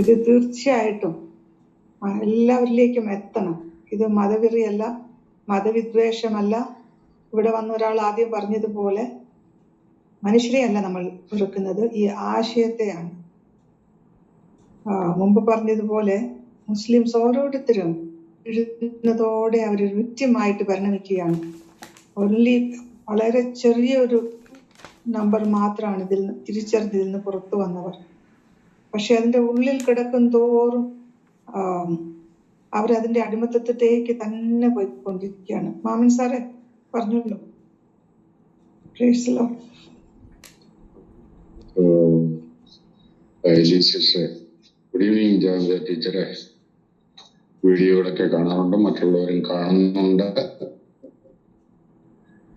ഇത് തീർച്ചയായിട്ടും എല്ലാവരിലേക്കും എത്തണം. ഇത് മതവെറിയല്ല മതവിദ്വേഷമല്ല. ഇവിടെ വന്ന ഒരാൾ ആദ്യം പറഞ്ഞതുപോലെ മനുഷ്യരെയല്ല നമ്മൾ വെറുക്കുന്നത് ഈ ആശയത്തെയാണ്. മുമ്പ് പറഞ്ഞതുപോലെ മുസ്ലിംസ് ഓരോരുത്തരും എഴുതുന്നതോടെ അവർ വിക്റ്റിമായിട്ട് പരിണമിക്കുകയാണ്. ഓൺലി വളരെ ചെറിയൊരു നമ്പർ മാത്രമാണ് ഇതിൽ നിന്ന് തിരിച്ചറിഞ്ഞതിൽ നിന്ന് പുറത്തു വന്നവർ. പക്ഷെ അതിന്റെ ഉള്ളിൽ കിടക്കും തോറും അവരതിന്റെ അടിമത്തത്തിലേക്ക് തന്നെ പോയിക്കൊണ്ടിരിക്കുകയാണ്. മാമൻ സാറെ പറഞ്ഞല്ലോ. ജാൻജ ടീച്ചറെ. വീഡിയോകളൊക്കെ കാണാറുണ്ട് മറ്റുള്ളവരും കാണുന്നുണ്ട്.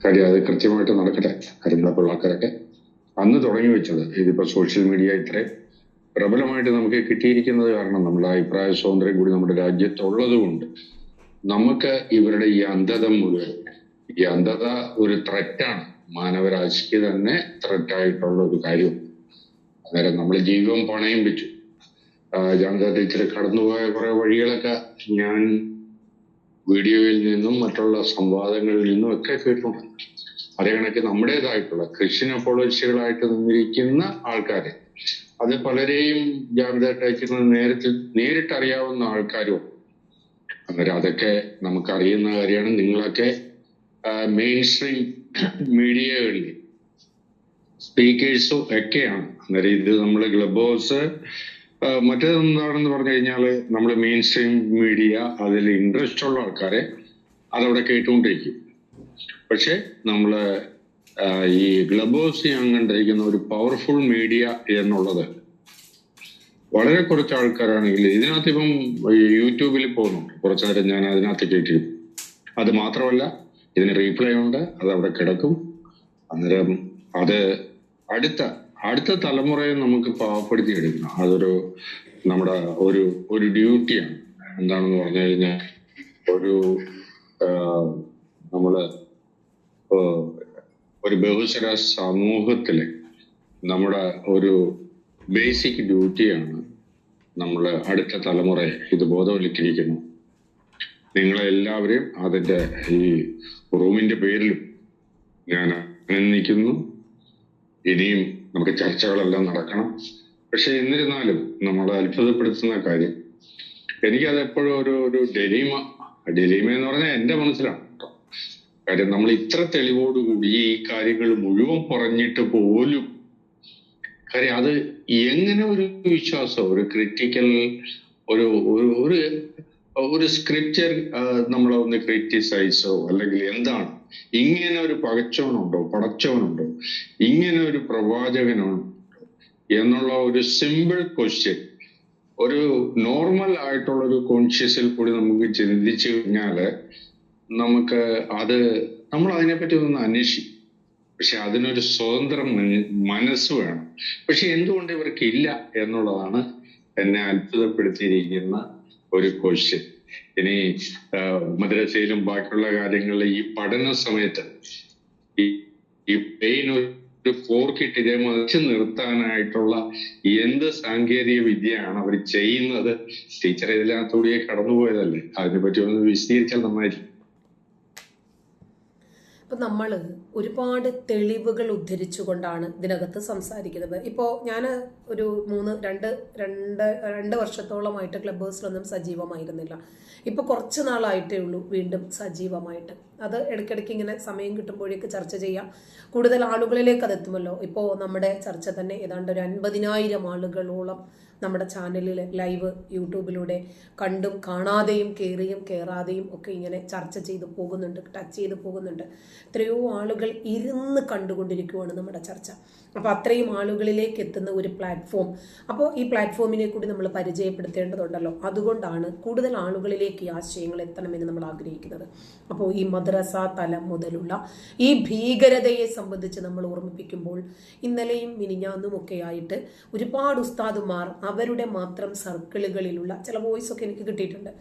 കാര്യം അത് കൃത്യമായിട്ട് നടക്കട്ടെ കാര്യങ്ങളെ ആൾക്കാരൊക്കെ. അന്ന് തുടങ്ങി വെച്ചത് ഇതിപ്പോ സോഷ്യൽ മീഡിയ ഇത്ര പ്രബലമായിട്ട് നമുക്ക് കിട്ടിയിരിക്കുന്നത് കാരണം നമ്മുടെ അഭിപ്രായ സ്വാതന്ത്ര്യം കൂടി നമ്മുടെ രാജ്യത്തുള്ളതുകൊണ്ട് നമുക്ക് ഇവരുടെ ഈ അന്ധത മുഴുവൻ ഈ അന്ധത ഒരു ത്രെറ്റാണ് മാനവരാശിക്ക് തന്നെ ത്രെറ്റായിട്ടുള്ള ഒരു കാര്യം. അന്നേരം നമ്മൾ ജീവിതം പണയം വെച്ചു. ജാനത ടീച്ചർ കടന്നുപോയ കുറെ വഴികളൊക്കെ ഞാൻ വീഡിയോയിൽ നിന്നും മറ്റുള്ള സംവാദങ്ങളിൽ നിന്നും ഒക്കെ കേട്ടിട്ടുണ്ട്. അതേ കണക്ക് നമ്മുടേതായിട്ടുള്ള ക്രിസ്ത്യൻ അപ്പോളജിസ്റ്റുകളായിട്ട് നിന്നിരിക്കുന്ന ആൾക്കാരെ അത് പലരെയും ജാനത അയച്ചിരുന്നത് നേരിട്ട് അറിയാവുന്ന ആൾക്കാരും അന്നേരം അതൊക്കെ നമുക്കറിയുന്ന കാര്യമാണ്. നിങ്ങളൊക്കെ മെയിൻ സ്ട്രീം മീഡിയകളിൽ സ്പീക്കേഴ്സും ഒക്കെയാണ്. അന്നേരം ഇത് നമ്മൾ ക്ലബ് ഹൗസ് മറ്റേതെന്താണെന്ന് പറഞ്ഞു കഴിഞ്ഞാൽ നമ്മൾ മെയിൻ സ്ട്രീം മീഡിയ അതിൽ ഇൻട്രസ്റ്റ് ഉള്ള ആൾക്കാരെ അതവിടെ കേട്ടുകൊണ്ടിരിക്കും. പക്ഷെ നമ്മൾ ഈ ഞാൻ കണ്ടിരിക്കുന്ന ഒരു പവർഫുൾ മീഡിയ എന്നുള്ളത് വളരെ കുറച്ച് ആൾക്കാരാണെങ്കിൽ ഇതിനകത്ത് ഇപ്പം യൂട്യൂബിൽ പോകുന്നുണ്ട്. കുറച്ചു നേരം ഞാൻ അതിനകത്ത് കേട്ടിരുന്നു അത് മാത്രമല്ല ഇതിന് റീപ്ലൈ ഉണ്ട് അത് അവിടെ കിടക്കും. അന്നേരം അത് അടുത്ത അടുത്ത തലമുറയെ നമുക്ക് പാവപ്പെടുത്തി എടുക്കണം. അതൊരു നമ്മുടെ ഒരു ഒരു ഡ്യൂട്ടിയാണ് എന്താണെന്ന് പറഞ്ഞു കഴിഞ്ഞാൽ ഒരു നമ്മൾ ഒരു ബഹുസ്വര സമൂഹത്തിലെ നമ്മുടെ ഒരു ബേസിക് ഡ്യൂട്ടിയാണ് നമ്മൾ അടുത്ത തലമുറയെ ഇത് ബോധവൽക്കരിക്കുന്നു. നിങ്ങളെ എല്ലാവരെയും അതിന്റെ ഈ റൂമിന്റെ പേരിലും ഞാൻ അഭിനന്ദിക്കുന്നു. ഇനിയും നമുക്ക് ചർച്ചകളെല്ലാം നടക്കണം. പക്ഷെ എന്നിരുന്നാലും നമ്മളെ അത്ഭുതപ്പെടുത്തുന്ന കാര്യം എനിക്കത് എപ്പോഴും ഒരു ഒരു ഡെലീമ ഡെലീമ എന്ന് പറഞ്ഞാൽ എന്റെ മനസ്സിലാണ്. കാര്യം നമ്മൾ ഇത്ര തെളിവോടുകൂടി ഈ കാര്യങ്ങൾ മുഴുവൻ പറഞ്ഞിട്ട് പോലും കാര്യം അത് എങ്ങനെ ഒരു വിശ്വാസം ഒരു ക്രിറ്റിക്കൽ ഒരു ഒരു ഒരു ഒരു സ്ക്രിപ്ചർ നമ്മളെ ഒന്ന് ക്രിറ്റിസൈസോ അല്ലെങ്കിൽ എന്താണ്? ഇങ്ങനെ ഒരു പകച്ചവനുണ്ടോ പടച്ചവനുണ്ടോ? ഇങ്ങനെ ഒരു പ്രവാചകനുണ്ടോ? എന്നുള്ള ഒരു സിമ്പിൾ ക്വസ്റ്റ്യൻ ഒരു നോർമൽ ആയിട്ടുള്ള ഒരു കോൺഷ്യസിൽ കൂടി നമുക്ക് ചിന്തിച്ചു കഴിഞ്ഞാൽ നമുക്ക് അത് നമ്മൾ അതിനെപ്പറ്റി ഒന്ന് അന്വേഷിക്കും. പക്ഷെ അതിനൊരു സ്വതന്ത്ര മനസ്സ് വേണം. പക്ഷെ എന്തുകൊണ്ട് ഇവർക്ക് ഇല്ല എന്നുള്ളതാണ് എന്നെ അത്ഭുതപ്പെടുത്തിയിരിക്കുന്ന ഒരു ക്വസ്റ്റ്യൻ ഇനി മദ്രസയിലും ബാക്കിയുള്ള കാര്യങ്ങളിൽ ഈ പഠന സമയത്ത് ഈ പെയിൻ ഒരു കോർക്കിട്ട് ഇതേ മറിച്ച് നിർത്താനായിട്ടുള്ള എന്ത് സാങ്കേതിക വിദ്യയാണ് അവർ ചെയ്യുന്നത്? ടീച്ചർ ഇതിനകത്തൂടെ കടന്നുപോയതല്ലേ? അതിനെപ്പറ്റി ഒന്ന് വിശദീകരിച്ചാൽ നന്നായിരിക്കും. അപ്പം നമ്മൾ ഒരുപാട് തെളിവുകൾ ഉദ്ധരിച്ചുകൊണ്ടാണ് ഇതിനകത്ത് സംസാരിക്കുന്നത്. ഇപ്പോൾ ഞാൻ ഒരു മൂന്ന് രണ്ട് രണ്ട് രണ്ട് വർഷത്തോളമായിട്ട് ക്ലബ് ഹൗസിലൊന്നും സജീവമായിരുന്നില്ല. ഇപ്പോൾ കുറച്ച് നാളായിട്ടേ ഉള്ളൂ വീണ്ടും സജീവമായിട്ട്. അത് ഇടയ്ക്കിടയ്ക്ക് ഇങ്ങനെ സമയം കിട്ടുമ്പോഴേക്ക് ചർച്ച ചെയ്യാം. കൂടുതൽ ആളുകളിലേക്ക് അത് എത്തുമല്ലോ. ഇപ്പോൾ നമ്മുടെ ചർച്ച തന്നെ ഏതാണ്ട് ഒരു അൻപതിനായിരം ആളുകളോളം നമ്മുടെ ചാനലിൽ ലൈവ് യൂട്യൂബിലൂടെ കണ്ടും കാണാതെയും കയറിയും കയറാതെയും ഒക്കെ ഇങ്ങനെ ചർച്ച ചെയ്ത് പോകുന്നുണ്ട് ടച്ച് ചെയ്ത് പോകുന്നുണ്ട്. എത്രയോ ആളുകൾ ഇരുന്ന് കണ്ടുകൊണ്ടിരിക്കുവാണ് നമ്മുടെ ചർച്ച. അപ്പോൾ അത്രയും ആളുകളിലേക്ക് എത്തുന്ന ഒരു പ്ലാറ്റ്ഫോം അപ്പോൾ ഈ പ്ലാറ്റ്ഫോമിനെ കൂടി നമ്മൾ പരിചയപ്പെടുത്തേണ്ടതുണ്ടല്ലോ. അതുകൊണ്ടാണ് കൂടുതൽ ആളുകളിലേക്ക് ഈ ആശയങ്ങൾ എത്തണമെന്ന് നമ്മൾ ആഗ്രഹിക്കുന്നത്. അപ്പോൾ ഈ മദ്രസ തലം മുതലുള്ള ഈ ഭീകരതയെ സംബന്ധിച്ച് നമ്മൾ ഓർമ്മിപ്പിക്കുമ്പോൾ ഇന്നലെയും മിനിഞ്ഞാന്നും ഒക്കെ ആയിട്ട് ഒരുപാട് ഉസ്താദുമാർ അവരുടെ മാത്രം സർക്കിളുകളിലുള്ള ചില വോയിസ് ഒക്കെ എനിക്ക് കിട്ടിയിട്ടുണ്ട്.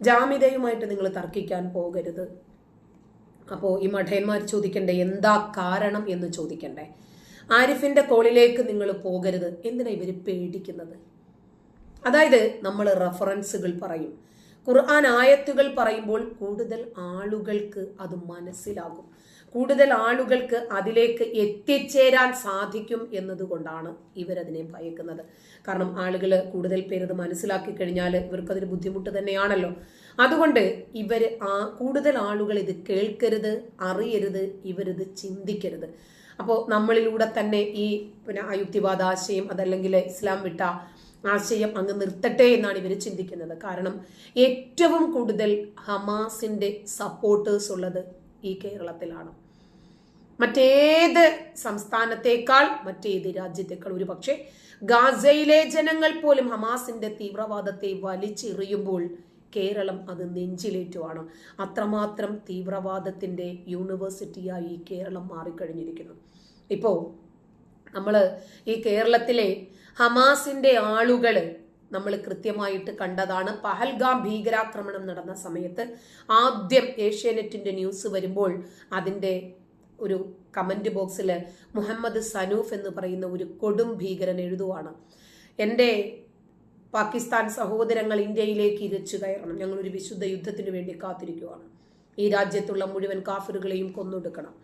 ജാമിതയുമായിട്ട് നിങ്ങൾ തർക്കിക്കാൻ പോകരുത്. അപ്പോൾ ഈ മഠയന്മാർ ചോദിക്കണ്ടേ എന്താ കാരണം എന്ന് ചോദിക്കണ്ടേ? ആരിഫിന്റെ കോളിലേക്ക് നിങ്ങൾ പോകരുത്. എന്തിനാ ഇവർ പേടിക്കുന്നത്? അതായത് നമ്മൾ റഫറൻസുകൾ പറയും. ഖുർആൻ ആയത്തുകൾ പറയുമ്പോൾ കൂടുതൽ ആളുകൾക്ക് അത് മനസ്സിലാകും. കൂടുതൽ ആളുകൾക്ക് അതിലേക്ക് എത്തിച്ചേരാൻ സാധിക്കും എന്നതുകൊണ്ടാണ് ഇവരതിനെ ഭയക്കുന്നത്. കാരണം ആളുകൾ കൂടുതൽ പേര് ഇത് മനസ്സിലാക്കി കഴിഞ്ഞാൽ ഇവർക്കതൊരു ബുദ്ധിമുട്ട് തന്നെയാണല്ലോ. അതുകൊണ്ട് ഇവർ ആ കൂടുതൽ ആളുകൾ ഇത് കേൾക്കരുത് അറിയരുത് ഇവരിത് ചിന്തിക്കരുത്. അപ്പോൾ നമ്മളിലൂടെ തന്നെ ഈ പിന്നെ അയുക്തിവാദ ആശയം അതല്ലെങ്കിൽ ഇസ്ലാം വിട്ട ആശയം അങ്ങ് നിർത്തട്ടെ എന്നാണ് ഇവർ ചിന്തിക്കുന്നത്. കാരണം ഏറ്റവും കൂടുതൽ ഹമാസിന്റെ സപ്പോർട്ടേഴ്സ് ഉള്ളത് ഈ കേരളത്തിലാണ്. മറ്റേത് സംസ്ഥാനത്തേക്കാൾ മറ്റേത് രാജ്യത്തേക്കാൾ ഒരു പക്ഷേ ഗാസയിലെ ജനങ്ങൾ പോലും ഹമാസിന്റെ തീവ്രവാദത്തെ വലിച്ചെറിയുമ്പോൾ കേരളം അത് നെഞ്ചിലേറ്റുവാണ്. അത്രമാത്രം തീവ്രവാദത്തിന്റെ യൂണിവേഴ്സിറ്റിയായി കേരളം മാറിക്കഴിഞ്ഞിരിക്കുന്നു. ഇപ്പോൾ നമ്മൾ ഈ കേരളത്തിലെ ഹമാസിന്റെ ആളുകൾ നമ്മൾ കൃത്യമായിട്ട് കണ്ടതാണ്. പഹൽഗാം ഭീകരാക്രമണം നടന്ന സമയത്ത് ആദ്യം ഏഷ്യാനെറ്റിന്റെ ന്യൂസ് വരുമ്പോൾ അതിന്റെ ഒരു കമന്റ് ബോക്സിൽ മുഹമ്മദ് സനൂഫ് എന്ന് പറയുന്ന ഒരു കൊടും ഭീകരൻ എഴുതുവാണ്. എന്റെ പാകിസ്ഥാൻ സഹോദരങ്ങൾ ഇന്ത്യയിലേക്ക് ഇരച്ചു കയറണം. ഞങ്ങൾ ഒരു വിശുദ്ധ യുദ്ധത്തിന് വേണ്ടി കാത്തിരിക്കുകയാണ് ഈ രാജ്യത്തുള്ള മുഴുവൻ കാഫിറുകളെയും കൊന്നൊടുക്കണം.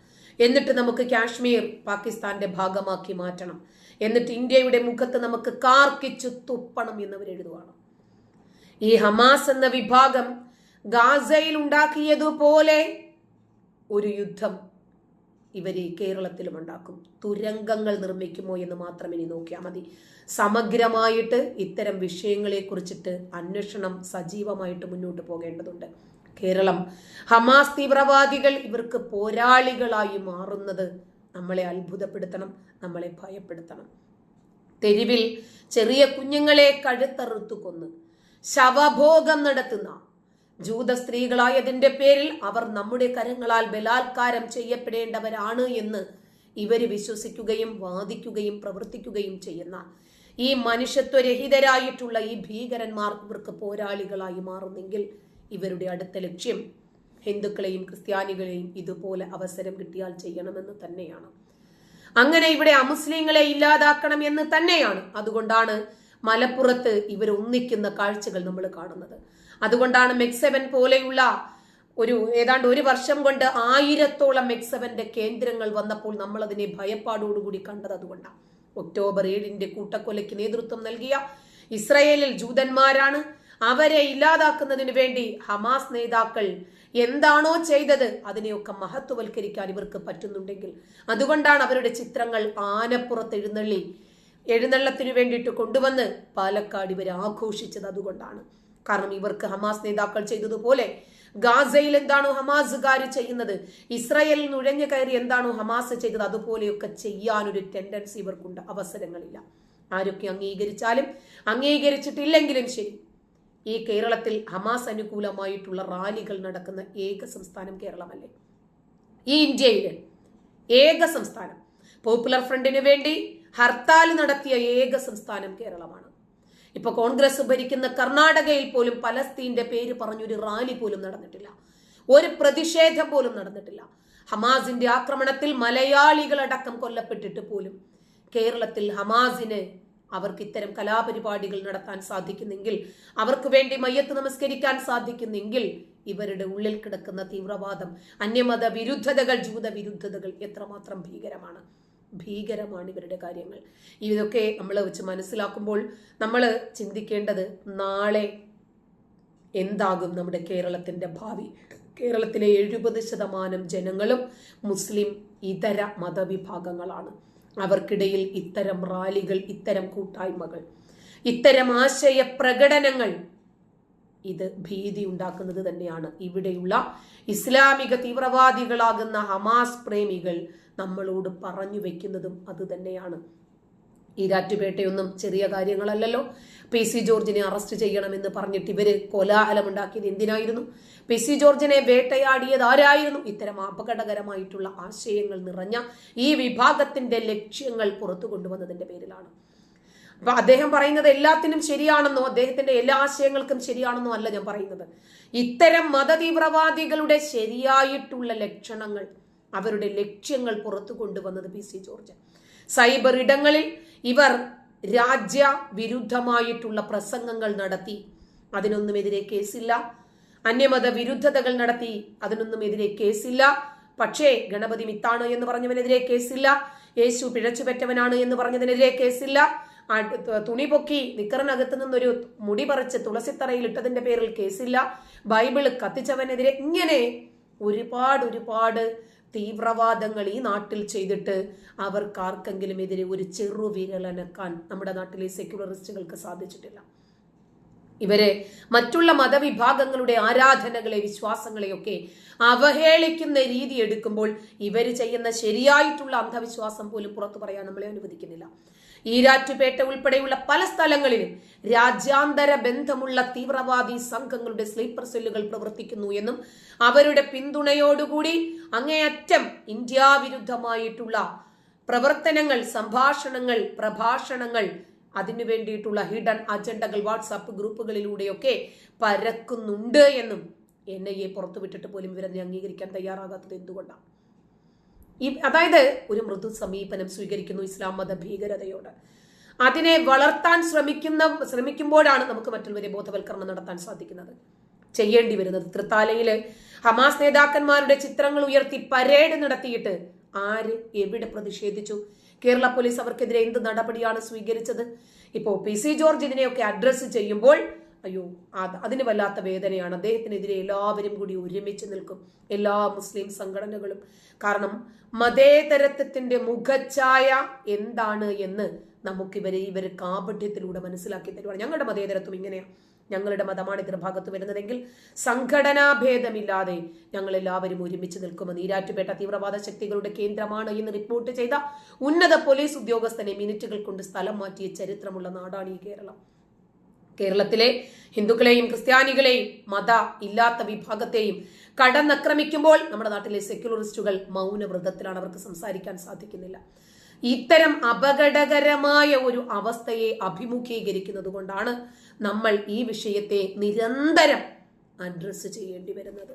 എന്നിട്ട് നമുക്ക് കാശ്മീർ പാകിസ്ഥാന്റെ ഭാഗമാക്കി മാറ്റണം. എന്നിട്ട് ഇന്ത്യയുടെ മുഖത്ത് നമുക്ക് കാർക്കിച്ചു തുപ്പണം എന്നവരെഴുതുവാണ്. ഈ ഹമാസ് എന്ന വിഭാഗം ഗാസയിൽ ഉണ്ടാക്കിയതുപോലെ ഒരു യുദ്ധം ഇവർ കേരളത്തിലും ഉണ്ടാക്കും തുരങ്കങ്ങൾ നിർമ്മിക്കുമോ എന്ന് മാത്രം ഇനി നോക്കിയാൽ മതി. സമഗ്രമായിട്ട് ഇത്തരം വിഷയങ്ങളെ കുറിച്ചിട്ട് അന്വേഷണം സജീവമായിട്ട് മുന്നോട്ട് പോകേണ്ടതുണ്ട്. കേരളം ഹമാസ് തീവ്രവാദികൾ ഇവർക്ക് പോരാളികളായി മാറുന്നത് നമ്മളെ അത്ഭുതപ്പെടുത്തണം നമ്മളെ ഭയപ്പെടുത്തണം. തെരുവിൽ ചെറിയ കുഞ്ഞുങ്ങളെ കഴുത്തറുത്തു കൊന്ന് ശവഭോഗം നടത്തുന്ന ജൂത സ്ത്രീകളായതിന്റെ പേരിൽ അവർ നമ്മുടെ കരങ്ങളാൽ ബലാത്കാരം ചെയ്യപ്പെടേണ്ടവരാണ് എന്ന് ഇവർ വിശ്വസിക്കുകയും വാദിക്കുകയും പ്രവർത്തിക്കുകയും ചെയ്യുന്ന ഈ മനുഷ്യത്വരഹിതരായിട്ടുള്ള ഈ ഭീകരന്മാർ ഇവർക്ക് പോരാളികളായി മാറുന്നെങ്കിൽ ഇവരുടെ അടുത്ത ലക്ഷ്യം ഹിന്ദുക്കളെയും ക്രിസ്ത്യാനികളെയും ഇതുപോലെ അവസരം കിട്ടിയാൽ ചെയ്യണമെന്ന് തന്നെയാണ്. അങ്ങനെ ഇവിടെ അമുസ്ലിങ്ങളെ ഇല്ലാതാക്കണം എന്ന് തന്നെയാണ്. അതുകൊണ്ടാണ് മലപ്പുറത്ത് ഇവർ ഒന്നിക്കുന്ന കാഴ്ചകൾ നമ്മൾ കാണുന്നത്. അതുകൊണ്ടാണ് മെക്സെവൻ പോലെയുള്ള ഒരു ഏതാണ്ട് ഒരു വർഷം കൊണ്ട് ആയിരത്തോളം മെക്സവന്റെ കേന്ദ്രങ്ങൾ വന്നപ്പോൾ നമ്മൾ അതിനെ ഭയപ്പാടോടുകൂടി കണ്ടത് അതുകൊണ്ടാണ്. ഒക്ടോബർ ഏഴിന്റെ കൂട്ടക്കൊലയ്ക്ക് നേതൃത്വം നൽകിയ ഇസ്രയേലിൽ ജൂതന്മാരാണ് അവരെ ഇല്ലാതാക്കുന്നതിന് വേണ്ടി ഹമാസ് നേതാക്കൾ എന്താണോ ചെയ്തത് അതിനെയൊക്കെ മഹത്വവൽക്കരിക്കാൻ ഇവർക്ക് പറ്റുന്നുണ്ടെങ്കിൽ അതുകൊണ്ടാണ് അവരുടെ ചിത്രങ്ങൾ ആനപ്പുറത്ത് എഴുന്നള്ളി എഴുന്നള്ളത്തിനു വേണ്ടിയിട്ട് കൊണ്ടുവന്ന് പാലക്കാട് ഇവർ ആഘോഷിച്ചത് അതുകൊണ്ടാണ്. കാരണം ഇവർക്ക് ഹമാസ് നേതാക്കൾ ചെയ്തതുപോലെ ഗാസയിൽ എന്താണോ ഹമാസുകാർ ചെയ്യുന്നത്? ഇസ്രായേലിൽ നുഴഞ്ഞു കയറി എന്താണോ ഹമാസ് ചെയ്തത്? അതുപോലെയൊക്കെ ചെയ്യാനൊരു ടെൻഡൻസി ഇവർക്കുണ്ട്. അവസരങ്ങളില്ല. ആരൊക്കെ അംഗീകരിച്ചാലും അംഗീകരിച്ചിട്ടില്ലെങ്കിലും ശരി. ഈ കേരളത്തിൽ ഹമാസ് അനുകൂലമായിട്ടുള്ള റാലികൾ നടക്കുന്ന ഏക സംസ്ഥാനം കേരളമല്ലേ? ഈ ഇന്ത്യയിലെ ഏക സംസ്ഥാനം. പോപ്പുലർ ഫ്രണ്ടിന് വേണ്ടി ഹർത്താൽ നടത്തിയ ഏക സംസ്ഥാനം കേരളമാണ്. ഇപ്പൊ കോൺഗ്രസ് ഭരിക്കുന്ന കർണാടകയിൽ പോലും പലസ്തീന്റെ പേര് പറഞ്ഞൊരു റാലി പോലും നടന്നിട്ടില്ല. ഒരു പ്രതിഷേധം പോലും നടന്നിട്ടില്ല. ഹമാസിന്റെ ആക്രമണത്തിൽ മലയാളികളടക്കം കൊല്ലപ്പെട്ടിട്ട് പോലും കേരളത്തിൽ ഹമാസിന് അവർക്ക് ഇത്തരം കലാപരിപാടികൾ നടത്താൻ സാധിക്കുന്നെങ്കിൽ അവർക്ക് വേണ്ടി മയ്യത്ത് നമസ്കരിക്കാൻ സാധിക്കുന്നെങ്കിൽ ഇവരുടെ ഉള്ളിൽ കിടക്കുന്ന തീവ്രവാദം അന്യമത വിരുദ്ധതകൾ ജൂത വിരുദ്ധതകൾ എത്രമാത്രം ഭീകരമാണ്. ഭീകരമാണ് ഇവരുടെ കാര്യങ്ങൾ. ഇതൊക്കെ നമ്മൾ വെച്ച് മനസ്സിലാക്കുമ്പോൾ നമ്മൾ ചിന്തിക്കേണ്ടത് നാളെ എന്താകും നമ്മുടെ കേരളത്തിന്റെ ഭാവി. കേരളത്തിലെ എഴുപത് ശതമാനം ജനങ്ങളും മുസ്ലിം ഇതര മതവിഭാഗങ്ങളാണ്. അവർക്കിടയിൽ ഇത്തരം റാലികൾ ഇത്തരം കൂട്ടായ്മകൾ ഇത്തരം ആശയ പ്രകടനങ്ങൾ ഇത് ഭീതി ഉണ്ടാക്കുന്നത് തന്നെയാണ്. ഇവിടെയുള്ള ഇസ്ലാമിക തീവ്രവാദികളാകുന്ന ഹമാസ് പ്രേമികൾ നമ്മളോട് പറഞ്ഞു വെക്കുന്നതും അത് തന്നെയാണ്. ഈരാറ്റുപേട്ടയൊന്നും ചെറിയ കാര്യങ്ങളല്ലല്ലോ. പി സി ജോർജിനെ അറസ്റ്റ് ചെയ്യണമെന്ന് പറഞ്ഞിട്ട് ഇവർ കോലാഹലമുണ്ടാക്കിയത് എന്തിനായിരുന്നു? പി സി ജോർജിനെ വേട്ടയാടിയത് ആരായിരുന്നു? ഇത്തരം അപകടകരമായിട്ടുള്ള ആശയങ്ങൾ നിറഞ്ഞ ഈ വിഭാഗത്തിന്റെ ലക്ഷ്യങ്ങൾ പുറത്തു കൊണ്ടുവന്നതിന്റെ പേരിലാണ്. അപ്പൊ അദ്ദേഹം പറയുന്നത് എല്ലാത്തിനും ശരിയാണെന്നോ അദ്ദേഹത്തിന്റെ എല്ലാ ആശയങ്ങൾക്കും ശരിയാണെന്നോ അല്ല ഞാൻ പറയുന്നത്. ഇത്തരം മതതീവ്രവാദികളുടെ ശരിയായിട്ടുള്ള ലക്ഷണങ്ങൾ അവരുടെ ലക്ഷ്യങ്ങൾ പുറത്തു കൊണ്ടുവന്നത് പി സി ജോർജ്. സൈബർ ഇടങ്ങളിൽ ഇവർ രാജ്യ വിരുദ്ധമായിട്ടുള്ള പ്രസംഗങ്ങൾ നടത്തി അതിനൊന്നുമെതിരെ കേസില്ല. അന്യമത വിരുദ്ധതകൾ നടത്തി അതിനൊന്നുമെതിരെ കേസില്ല. പക്ഷേ ഗണപതി മിത്താണ് എന്ന് പറഞ്ഞവനെതിരെ കേസില്ല. യേശു പിഴച്ചുപറ്റവനാണ് എന്ന് പറഞ്ഞതിനെതിരെ കേസില്ല. തുണി പൊക്കി നിക്കറിനകത്ത് നിന്നൊരു മുടി പറിച്ച് തുളസിത്തറയിൽ ഇട്ടതിന്റെ പേരിൽ കേസില്ല. ബൈബിൾ കത്തിച്ചവനെതിരെ ഇങ്ങനെ ഒരുപാട് ഒരുപാട് തീവ്രവാദങ്ങൾ ഈ നാട്ടിൽ ചെയ്തിട്ട് അവർക്കാർക്കെങ്കിലും എതിരെ ഒരു ചെറുവിരലനക്കാൻ നമ്മുടെ നാട്ടിലെ സെക്യുലറിസ്റ്റുകൾക്ക് സാധിച്ചിട്ടില്ല. ഇവരെ മറ്റുള്ള മതവിഭാഗങ്ങളുടെ ആരാധനകളെ വിശ്വാസങ്ങളെയൊക്കെ അവഹേളിക്കുന്ന രീതി എടുക്കുമ്പോൾ ഇവർ ചെയ്യുന്ന ശരിയായിട്ടുള്ള അന്ധവിശ്വാസം പോലും പുറത്തു പറയാൻ നമ്മളെ അനുവദിക്കുന്നില്ല. ഈരാറ്റുപേട്ട ഉൾപ്പെടെയുള്ള പല സ്ഥലങ്ങളിലും രാജ്യാന്തര ബന്ധമുള്ള തീവ്രവാദി സംഘങ്ങളുടെ സ്ലീപ്പർ സെല്ലുകൾ പ്രവർത്തിക്കുന്നു എന്നും അവരുടെ പിന്തുണയോടുകൂടി അങ്ങേയറ്റം ഇന്ത്യ വിരുദ്ധമായിട്ടുള്ള പ്രവർത്തനങ്ങൾ സംഭാഷണങ്ങൾ പ്രഭാഷണങ്ങൾ അതിനു വേണ്ടിയിട്ടുള്ള ഹിഡൻ അജണ്ടകൾ വാട്സാപ്പ് ഗ്രൂപ്പുകളിലൂടെയൊക്കെ പരക്കുന്നുണ്ട് എന്നും എൻ ഐ എ പുറത്തുവിട്ടിട്ട് പോലും ഇവരതിനെ അംഗീകരിക്കാൻ തയ്യാറാകാത്തത് എന്തുകൊണ്ടാണ്? ഈ അതായത് ഒരു മൃദു സമീപനം സ്വീകരിക്കുന്നു ഇസ്ലാം മത ഭീകരതയോട്. അതിനെ വളർത്താൻ ശ്രമിക്കുന്ന ശ്രമിക്കുമ്പോഴാണ് നമുക്ക് മറ്റുള്ളവരെ ബോധവൽക്കരണം നടത്താൻ സാധിക്കുന്നത്. ചെയ്യേണ്ടി വരുന്നത് തൃത്താലയിൽ ഹമാസ് നേതാക്കന്മാരുടെ ചിത്രങ്ങൾ ഉയർത്തി പരേഡ് നടത്തിയിട്ട് ആര് എവിടെ പ്രതിഷേധിച്ചു? കേരള പോലീസ് അവർക്കെതിരെ എന്ത് നടപടിയാണ് സ്വീകരിച്ചത്? ഇപ്പോ പി സി ജോർജ് ഇതിനെയൊക്കെ അഡ്രസ്സ് ചെയ്യുമ്പോൾ അയ്യോ അത് അതിന് വല്ലാത്ത വേദനയാണ്. അദ്ദേഹത്തിനെതിരെ എല്ലാവരും കൂടി ഒരുമിച്ച് നിൽക്കും. എല്ലാ മുസ്ലിം സംഘടനകളും. കാരണം മതേതരത്വത്തിന്റെ മുഖച്ഛായ എന്താണ് എന്ന് നമുക്കിവരെ ഇവർ കാപഠ്യത്തിലൂടെ മനസ്സിലാക്കി തരുവാണ്. ഞങ്ങളുടെ മതേതരത്വം ഇങ്ങനെയാണ് ഞങ്ങളുടെ മതമാണ് ഇതര ഭാഗത്ത് വരുന്നതെങ്കിൽ സംഘടനാ ഭേദമില്ലാതെ ഞങ്ങൾ എല്ലാവരും ഒരുമിച്ച് നിൽക്കുമെന്ന് ഈരാറ്റുപേട്ട തീവ്രവാദ ശക്തികളുടെ കേന്ദ്രമാണ് എന്ന് റിപ്പോർട്ട് ചെയ്ത ഉന്നത പോലീസ് ഉദ്യോഗസ്ഥനെ മിനിറ്റുകൾ കൊണ്ട് സ്ഥലം മാറ്റിയ ചരിത്രമുള്ള നാടാണ് ഈ കേരളം. കേരളത്തിലെ ഹിന്ദുക്കളെയും ക്രിസ്ത്യാനികളെയും മത ഇല്ലാത്ത വിഭാഗത്തെയും കടന്നക്രമിക്കുമ്പോൾ നമ്മുടെ നാട്ടിലെ സെക്യുലറിസ്റ്റുകൾ മൗനവ്രതത്തിലാണ് അവർക്ക് സംസാരിക്കാൻ സാധിക്കുന്നില്ല. ഇത്തരം അപകടകരമായ ഒരു അവസ്ഥയെ അഭിമുഖീകരിക്കുന്നത് കൊണ്ടാണ് നമ്മൾ ഈ വിഷയത്തെ നിരന്തരം അഡ്രസ്സ് ചെയ്യേണ്ടി വരുന്നത്.